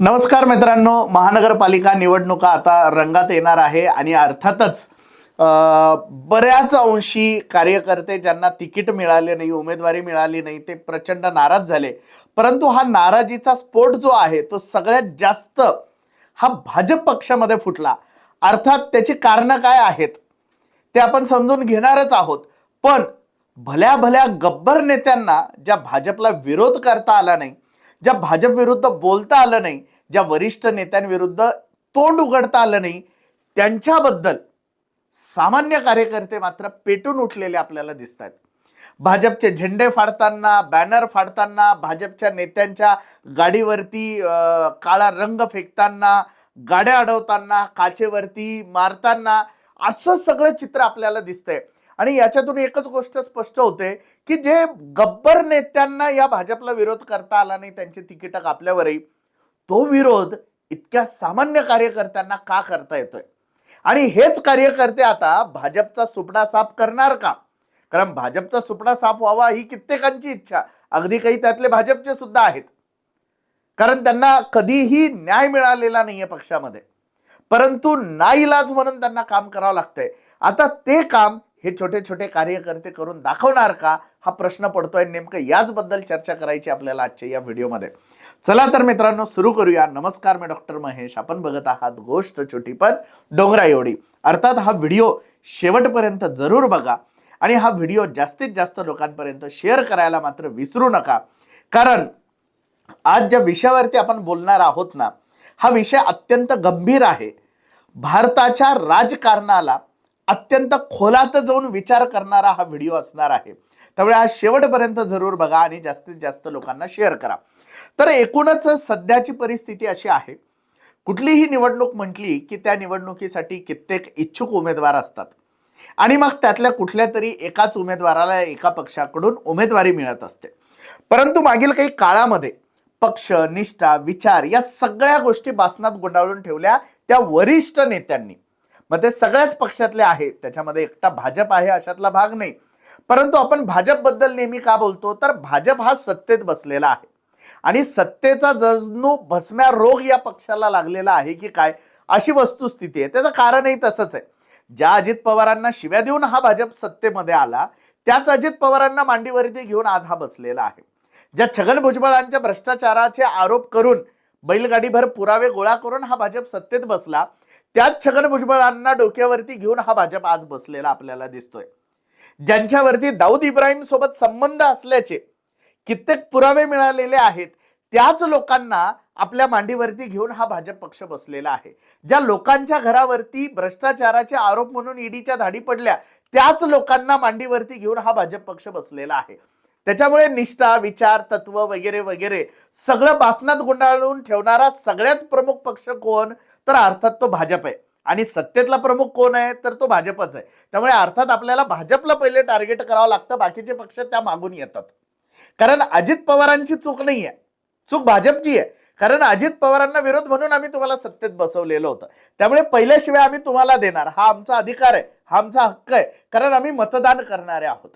नमस्कार मित्रांनो महानगरपालिका निवडणुका आता रंगात येणार आहे आणि अर्थातच बऱ्याच अंशी कार्यकर्ते ज्यांना तिकीट मिळाले नाही उमेदवारी मिळाली नाही ते प्रचंड नाराज झाले. परंतु हा नाराजीचा स्फोट जो आहे तो सगळ्यात जास्त हा भाजप पक्षामध्ये फुटला. अर्थात त्याची कारणं काय आहेत ते आपण समजून घेणारच आहोत. पण भल्या भल्या गब्बर नेत्यांना ज्या भाजपला विरोध करता आला नाही ज्या भाजप विरुद्ध बोलता आलं नाही ज्या वरिष्ठ नेत्यांविरुद्ध तोंड उघडता आलं नाही त्यांच्याबद्दल सामान्य कार्यकर्ते मात्र पेटून उठलेले आपल्याला दिसत आहेत भाजपचे झेंडे फाडताना बॅनर फाडताना भाजपच्या नेत्यांच्या गाडीवरती काळा रंग फेकताना गाड्या अडवताना काचेवरती मारताना असं सगळं चित्र आपल्याला दिसतंय. आणि याच्यातून एकच गोष्ट स्पष्ट होते की जे गब्बर नेत्यांना या भाजपला विरोध करता आला नाही त्यांची तिकीट कापल्यावरही तो विरोध इतक्या सामान्य कार्यकर्त्यांना का करता येतोय? आणि हेच कार्यकर्ते आता भाजपचा सुपडा साफ करणार का? कारण भाजपचा सुपडा साफ व्हावा ही कित्येकांची इच्छा अगदी काही त्यातले भाजपचे सुद्धा आहेत. कारण त्यांना कधीही न्याय मिळालेला नाहीये पक्षामध्ये. परंतु नाईलाज म्हणून त्यांना काम करावं लागतंय. आता ते काम हे छोटे छोटे कार्यकर्ते करून दाखवणार का? हा प्रश्न पडतोय. नेमकं याचबद्दल चर्चा करायची आपल्याला आजच्या या व्हिडिओमध्ये. चला तर मित्रांनो सुरू करूया. नमस्कार मी डॉक्टर महेश. आपण बघत आहात गोष्ट छोटी पण डोंगरा एवढी. अर्थात हा व्हिडिओ शेवटपर्यंत जरूर बघा आणि हा व्हिडिओ जास्तीत जास्त लोकांपर्यंत शेअर करायला मात्र विसरू नका. कारण आज ज्या विषयावरती आपण बोलणार आहोत ना हा विषय अत्यंत गंभीर आहे. भारताच्या राजकारणाला अत्यंत खोलात जाऊन विचार करणारा हा व्हिडिओ असणार आहे. त्यामुळे हा शेवटपर्यंत जरूर बघा आणि जास्तीत जास्त लोकांना शेअर करा. तर एकूणच सध्याची परिस्थिती अशी आहे. कुठलीही निवडणूक म्हटली की त्या निवडणुकीसाठी कित्येक इच्छुक उमेदवार असतात. आणि मग त्यातल्या कुठल्या तरी एकाच उमेदवाराला एका पक्षाकडून उमेदवारी मिळत असते. परंतु मागील काही काळामध्ये पक्ष निष्ठा विचार या सगळ्या गोष्टी बासनात गुंडाळून ठेवल्या त्या वरिष्ठ नेत्यांनी. मग ते सगळ्याच पक्षातले आहेत. त्याच्यामध्ये एकटा भाजप आहे अशातला भाग नाही. परंतु आपण भाजपबद्दल नेहमी का बोलतो? तर भाजप हा सत्तेत बसलेला आहे. आणि सत्तेचा जजनू भस्म्या रोग या पक्षाला लागलेला आहे की काय? अशी वस्तुस्थिती आहे. त्याचं कारणही तसंच आहे. ज्या अजित पवारांना शिव्या देऊन हा भाजप सत्तेमध्ये आला त्याच अजित पवारांना मांडीवरती घेऊन आज हा बसलेला आहे. ज्या छगन भुजबळांच्या भ्रष्टाचाराचे आरोप करून बैलगाडीभर पुरावे गोळा करून हा भाजप सत्तेत बसला त्याच छगन भुजबळांना डोक्यावरती घेऊन हा भाजप आज बसलेला आपल्याला दिसतोय. ज्यांच्यावरती दाऊद इब्राहिम सोबत संबंध असल्याचे कित्येक पुरावे मिळालेले आहेत त्याच लोकांना आपल्या मांडीवरती घेऊन हा भाजप पक्ष बसलेला आहे. ज्या लोकांच्या घरावरती भ्रष्टाचाराचे आरोप म्हणून ईडीच्या धाडी पडल्या त्याच लोकांना मांडीवरती घेऊन हा भाजप पक्ष बसलेला आहे. त्याच्यामुळे निष्ठा विचार तत्व वगैरे वगैरे सगळं बासनात गुंडाळून ठेवणारा सगळ्यात प्रमुख पक्ष कोण? तर अर्थात तो भाजप आहे. आणि सत्तेतला प्रमुख कोण आहे तर तो भाजपच आहे. त्यामुळे अर्थात आपल्याला भाजपला पहिले टार्गेट करावं लागतं बाकीचे पक्ष त्या मागून येतात. कारण अजित पवारांची चूक नाही आहे चूक भाजपची आहे. कारण अजित पवारांना विरोध म्हणून आम्ही तुम्हाला सत्तेत बसवलेलं होतं. त्यामुळे पहिल्याशिवाय आम्ही तुम्हाला देणार. हा आमचा अधिकार आहे. हा आमचा हक्क आहे. कारण आम्ही मतदान करणारे आहोत.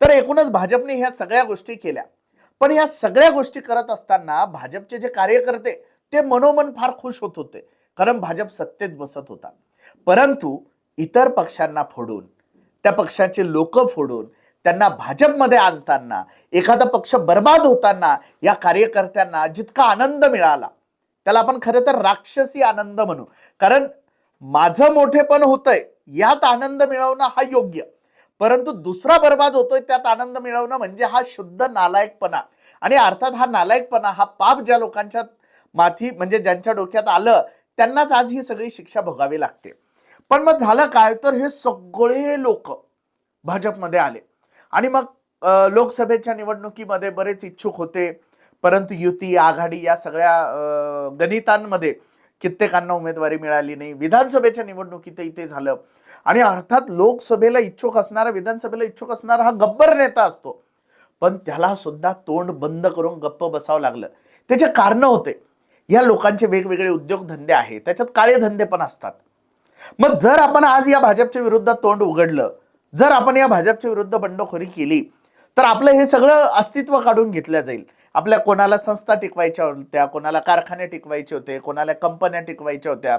तर एकूणच भाजपने ह्या सगळ्या गोष्टी केल्या. पण ह्या सगळ्या गोष्टी करत असताना भाजपचे जे कार्यकर्ते ते मनोमन फार खुश होत होते. कारण भाजप सत्तेत बसत होता. परंतु इतर पक्षांना फोडून त्या पक्षाचे लोक फोडून त्यांना भाजपमध्ये आणताना एखादा पक्ष बर्बाद होताना या कार्यकर्त्यांना जितका आनंद मिळाला त्याला आपण खरं तर राक्षसी आनंद म्हणू. कारण माझं मोठेपण होतंय यात आनंद मिळवणं हा योग्य. परंतु दुसरा बर्बाद होतोय त्यात आनंद मिळवणं म्हणजे हा शुद्ध नालायकपणा. आणि अर्थात हा नालायकपणा हा पाप ज्या लोकांच्या माथी म्हणजे ज्यांच्या डोक्यात आलं त्यांनाच आज ही सगळी शिक्षा भोगावी लागते. पण मग झालं काय? तर हे सगळे लोक भाजपमध्ये आले. आणि मग लोकसभेच्या निवडणुकीमध्ये बरेच इच्छुक होते. परंतु युती आघाडी या सगळ्या गणितांमध्ये कित्येकांना उमेदवारी मिळाली नाही. विधानसभेच्या निवडणुकीतही ते झालं. आणि अर्थात लोकसभेला इच्छुक असणारा विधानसभेला इच्छुक असणारा हा गब्बर नेता असतो. पण त्याला सुद्धा तोंड बंद करून गप्प बसावं लागलं. त्याचे कारण होते. या लोकांचे वेगवेगळे उद्योगधंदे आहेत. त्याच्यात काळे धंदे पण असतात. मग जर आपण आज या भाजपच्या विरुद्ध तोंड उघडलं जर आपण या भाजपच्या विरुद्ध बंडखोरी केली तर आपलं हे सगळं अस्तित्व काढून घेतलं जाईल. आपल्या कोणाला संस्था टिकवायच्या होत्या कोणाला कारखाने टिकवायचे होते कोणाला कंपन्या टिकवायच्या होत्या.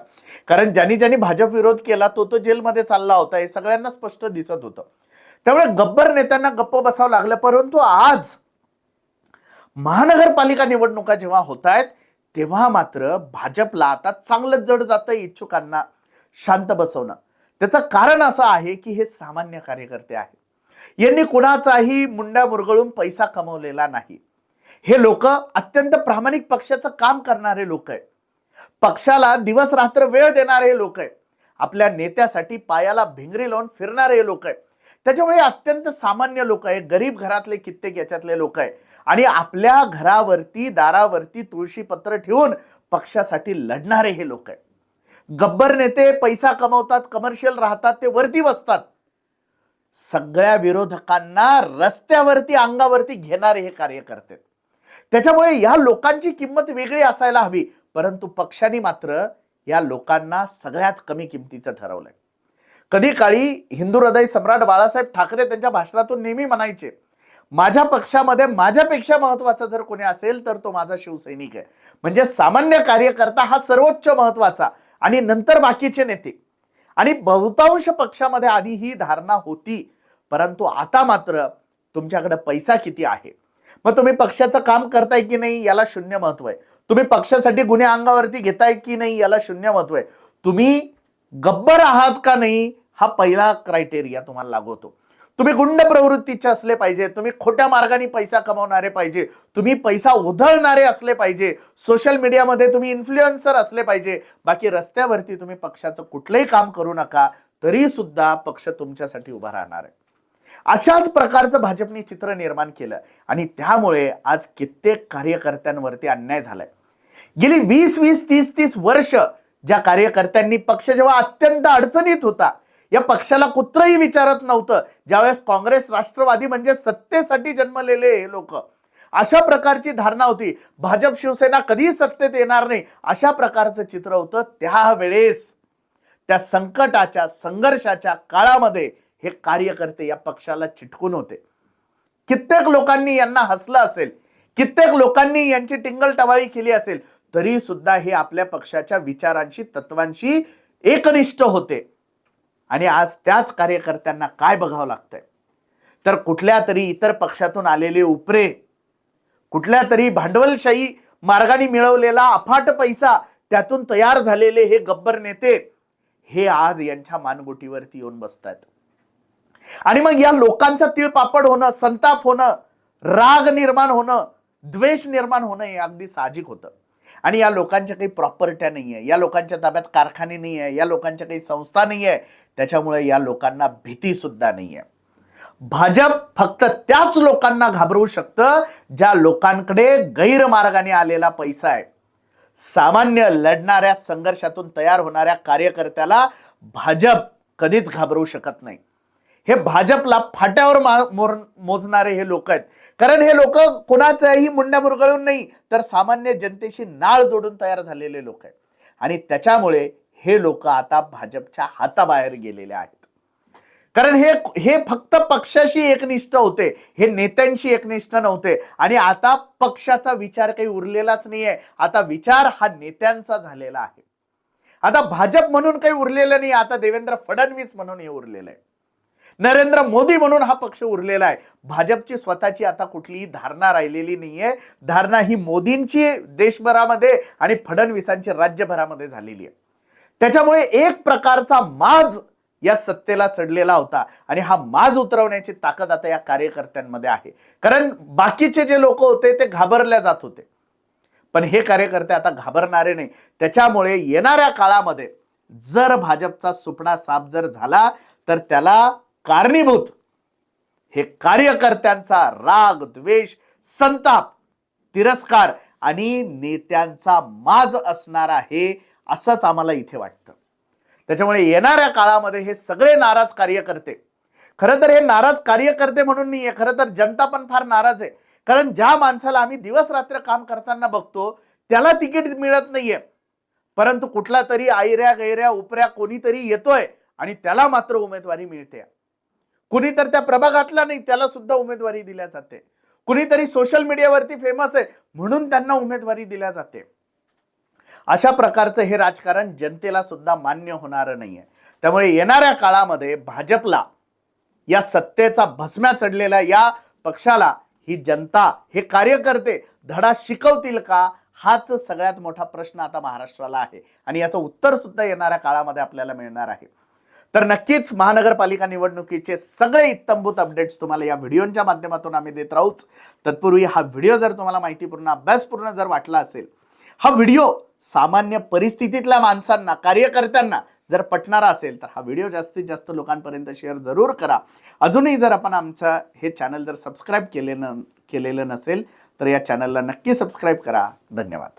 कारण ज्यांनी ज्यांनी भाजप विरोध केला तो तो जेलमध्ये चालला होता हे सगळ्यांना स्पष्ट दिसत होतं. त्यामुळे गब्बर नेत्यांना गप्प बसावं लागलं परंतु आज महानगरपालिका निवडणुका जेव्हा होत आहेत तेव्हा मात्र भाजपला आता चांगलं जड जातं इच्छुकांना शांत बसवणं. त्याचं कारण असं आहे की हे सामान्य कार्यकर्ते आहेत. यांनी कुणाचाही मुंडा मुरगळून पैसा कमवलेला नाही. हे लोक अत्यंत प्रामाणिक पक्षाचं काम करणारे लोक आहेत. पक्षाला दिवस रात्र वेळ देणारे हे लोक आहेत. आपल्या नेत्यासाठी पायाला भिंगरी लावून फिरणारे हे लोक आहेत. त्याच्यामुळे अत्यंत सामान्य लोक आहे गरीब घरातले कित्येक याच्यातले लोक आहे आणि आपल्या घरावरती दारावरती तुळशीपत्र ठेवून पक्षासाठी लढणारे हे लोक आहे गब्बर नेते पैसा कमवतात कमर्शियल राहतात ते वरती बसतात. सगळ्या विरोधकांना रस्त्यावरती अंगावरती घेणारे हे कार्यकर्ते त्याच्यामुळे या लोकांची किंमत वेगळी असायला हवी परंतु पक्षाने मात्र या लोकांना सगळ्यात कमी किमतीचं ठरवलंय. कधी काळी हिंदू हृदय सम्राट बाळासाहेब ठाकरे त्यांच्या भाषणातून नेहमी म्हणायचे माझ्या पक्षामध्ये माझ्यापेक्षा महत्त्वाचा जर कोणी असेल तर तो माझा शिवसैनिक आहे. म्हणजे सामान्य कार्यकर्ता हा सर्वोच्च महत्त्वाचा आणि नंतर बाकीचे नेते. आणि बहुतांश पक्षामध्ये आधी ही धारणा होती परंतु आता मात्र तुमच्याकडे पैसा किती आहे? मग तुम्ही पक्षाचं काम करताय की नाही याला शून्य महत्त्व आहे. तुम्ही पक्षासाठी गुन्हे अंगावरती घेताय की नाही याला शून्य महत्त्व आहे. तुम्ही गब्बर आहात का नाही हा पहिला क्रायटेरिया तुम्हाला लागवतो तुम्ही गुंड प्रवृत्तीचे असले पाहिजे तुम्ही खोट्या मार्गाने पैसा कमवणारे पाहिजे तुम्ही पैसा उधळणारे असले पाहिजे सोशल मीडियामध्ये तुम्ही इन्फ्लुएन्सर असले पाहिजे बाकी रस्त्यावरती तुम्ही पक्षाचं कुठलंही काम करू नका तरी सुद्धा पक्ष तुमच्यासाठी उभा राहणार आहे. अशाच प्रकारचं भाजपने चित्र निर्माण केलं आणि त्यामुळे आज कित्येक कार्यकर्त्यांवरती अन्याय झालाय. गेली वीस वीस तीस तीस वर्ष ज्या कार्यकर्त्यांनी पक्ष जेव्हा अत्यंत अडचणीत होता या पक्षाला कुत्रही विचारत नव्हतं. ज्यावेळेस काँग्रेस राष्ट्रवादी म्हणजे सत्तेसाठी जन्मलेले हे लोक. अशा प्रकारची धारणा होती. भाजप शिवसेना कधीही सत्तेत येणार नाही अशा प्रकारचं चित्र होतं त्यावेळेस. त्या संकटाच्या संघर्षाच्या काळामध्ये हे कार्यकर्ते या पक्षाला चिटकून होते. कित्येक लोकांनी यांना हसलं असेल. कित्येक लोकांनी यांची टिंगल टवाळी केली असेल. तरी सुद्धा हे आपल्या पक्षाच्या विचारांशी तत्वांशी एकनिष्ठ होते. आणि आज त्याच कार्यकर्त्यांना काय बघावं लागतंय? तर कुठल्या तरी इतर पक्षातून आलेले उपरे कुठल्या तरी भांडवलशाही मार्गाने मिळवलेला अफाट पैसा त्यातून तयार झालेले हे गब्बर नेते हे आज यांच्या मानगुटीवरती येऊन बसतात आणि मग या लोकांचा तिळपापड होणं संताप होणं राग निर्माण होणं द्वेष निर्माण होणं हे अगदी साहजिक होतं. आणि या लोकांच्या काही प्रॉपर्ट्या नाही आहे या लोकांच्या ताब्यात कारखाने नाही आहे या लोकांच्या काही संस्था नाही आहे त्याच्यामुळे या लोकांना भीती सुद्धा नाही आहे भाजप फक्त त्याच लोकांना घाबरवू शकतं ज्या लोकांकडे गैरमार्गाने आलेला पैसा आहे. सामान्य लढणाऱ्या संघर्षातून तयार होणाऱ्या कार्यकर्त्याला भाजप कधीच घाबरवू शकत नाही. हे भाजपला फाट्यावर मोर मोजणारे हे लोक आहेत. कारण हे लोक कोणाच्याही मुंड्या मुरगळून नाही तर सामान्य जनतेशी नाळ जोडून तयार झालेले लोक आहेत. आणि त्याच्यामुळे हे लोक आता भाजपच्या हाताबाहेर गेलेले आहेत. कारण हे हे फक्त पक्षाशी एकनिष्ठ होते हे नेत्यांशी एकनिष्ठ नव्हते. आणि आता पक्षाचा विचार काही उरलेलाच नाहीये. आता विचार हा नेत्यांचा झालेला आहे. आता भाजप म्हणून काही उरलेलं नाही आता देवेंद्र फडणवीस म्हणून हे उरलेलं आहे. नरेंद्र मोदी म्हणून हा पक्ष उरलेला आहे. भाजपची स्वतःची आता कुठलीही धारणा राहिलेली नाहीये. धारणा ही मोदींची देशभरामध्ये आणि फडणवीसांची राज्यभरामध्ये झालेली आहे. त्याच्यामुळे एक प्रकारचा माज या सत्तेला चढलेला होता आणि हा माज उतरवण्याची ताकद आता या कार्यकर्त्यांमध्ये आहे. कारण बाकीचे जे लोक होते ते घाबरल्या जात होते. पण हे कार्यकर्ते आता घाबरणारे नाही. त्याच्यामुळे येणाऱ्या काळामध्ये जर भाजपचा सुपडा साफ जर झाला तर त्याला कारणीभूत हे कार्यकर्त्यांचा राग द्वेष संताप तिरस्कार आणि नेत्यांचा माज असणार आहे असंच आम्हाला इथे वाटतं. त्याच्यामुळे येणाऱ्या काळामध्ये हे सगळे नाराज कार्यकर्ते खरं तर हे नाराज कार्यकर्ते म्हणून नाही आहे खरं तर जनता पण फार नाराज आहे. कारण ज्या माणसाला आम्ही दिवस रात्र काम करताना बघतो त्याला तिकीट मिळत नाहीये. परंतु कुठला तरी आयऱ्या गैऱ्या उपऱ्या कोणीतरी येतोय आणि त्याला मात्र उमेदवारी मिळते. कुणी तर त्या प्रभागातला नाही त्याला सुद्धा उमेदवारी दिल्या जाते. कुणीतरी सोशल मीडियावरती फेमस आहे म्हणून त्यांना उमेदवारी दिल्या जाते. अशा प्रकारचं हे राजकारण जनतेला सुद्धा मान्य होणार नाहीये. त्यामुळे येणाऱ्या काळामध्ये भाजपला या सत्तेचा भस्म्या चढलेल्या या पक्षाला ही जनता हे कार्यकर्ते धडा शिकवतील का? हाच सगळ्यात मोठा प्रश्न आता महाराष्ट्राला आहे. आणि याचं उत्तर सुद्धा येणाऱ्या काळामध्ये आपल्याला मिळणार आहे. तर नक्कीच महानगरपालिका निवडणुकीचे सगळे इत्तंभूत अपडेट्स तुम्हाला या व्हिडिओच्या माध्यमातून आम्ही देत राहूच. तत्पूर्वी हा व्हिडिओ जर तुम्हाला माहितीपूर्ण अभ्यासपूर्ण जर वाटला असेल हा व्हिडिओ सामान्य परिस्थितीतल्या माणसांना कार्यकर्त्यांना जर पटणारा असेल तर हा व्हिडिओ जास्तीत जास्त लोकांपर्यंत शेअर जरूर करा. अजूनही जर आपण आमचं हे चॅनल जर सबस्क्राईब केले न केलेलं नसेल तर या चॅनलला नक्की सबस्क्राईब करा. धन्यवाद.